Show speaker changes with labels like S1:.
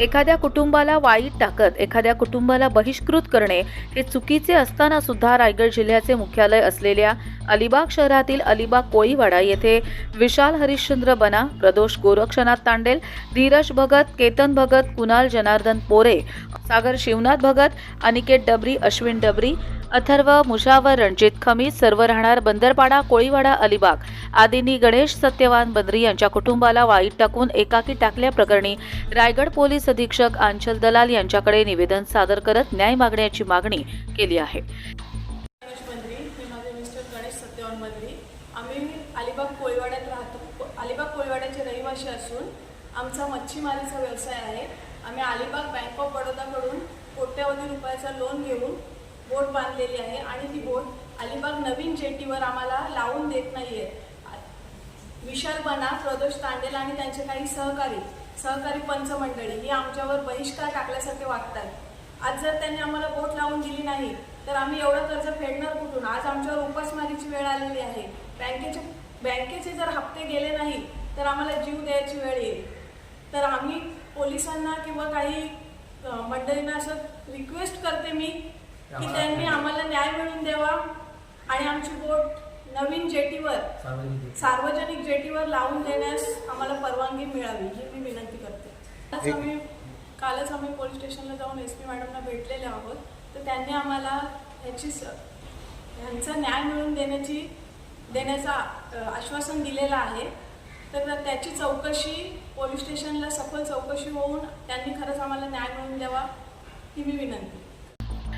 S1: एखाद्या कुटुंबाला वाईट टाकत एखाद्या कुटुंबाला बहिष्कृत करणे हे चुकीचे असताना सुद्धा रायगड जिल्ह्याचे मुख्यालय असलेल्या अलिबाग शहरातील अलिबाग कोळीवाडा येथे विशाल हरिश्चंद्र बना प्रदोष गोरक्षनाथ तांडेल धीरज भगत केतन भगत कुणाल जनार्दन पोरे सागर शिवनाथ भगत अनिकेत डबरी अश्विन डबरी अथर्व मुशावर रणजित खमीस सर्व राहणार बंदरपाडा कोळीवाडा अलिबाग. आदींनी गणेश सत्यवान बद्री यांच्या कुटुंबाला वाईट टाकून एकाकी टाकल्याप्रकरणी रायगड पोलीस अधीक्षक आंचल दलाल यांच्याकडे निवेदन सादर करत न्याय मागण्याची मागणी केली आहे.
S2: अलिबाग कोळीवाड्यात राहतो. अलिबाग कोळीवाड्याचे रहिवासी असून आमचा मच्छीमारीचा व्यवसाय आहे. आम्ही अलिबाग बँक ऑफ बडोदाकडून कोट्यावधी रुपयाचा लोन घेऊन बोट बांधलेली आहे आणि ती बोट अलिबाग नवीन जेटीवर आम्हाला लावून देत नाही आहे विशाल बना प्रदोष तांडेल आणि त्यांचे काही सहकारी सहकारी पंचमंडळी ही आमच्यावर बहिष्कार टाकल्यासारखे वागतात. आज जर त्यांनी आम्हाला बोट लावून दिली नाही तर आम्ही एवढं कर्ज फेडणार कुठून? आज आमच्यावर उपासमारीची वेळ आलेली आहे. बँकेचे बँकेचे जर हप्ते गेले नाही तर आम्हाला जीव द्यायची वेळ येईल. तर आम्ही पोलिसांना किंवा काही मंडळींना असं रिक्वेस्ट करते मी की त्यांनी आम्हाला न्याय मिळवून द्यावा आणि आमची बोट नवीन जेटीवर सार्वजनिक जेटीवर. लावून देण्यास आम्हाला परवानगी मिळावी ही मी विनंती करते. आज आम्ही कालच आम्ही पोलीस स्टेशनला जाऊन एस पी मॅडमना भेटलेले आहोत. तर त्यांनी आम्हाला ह्याची ह्यांचा न्याय मिळवून देण्याची देण्याचा आश्वासन दिलेलं आहे. तर त्याची चौकशी पोलीस स्टेशनला सखोल चौकशी होऊन त्यांनी खरंच आम्हाला न्याय मिळवून द्यावा ही मी विनंती.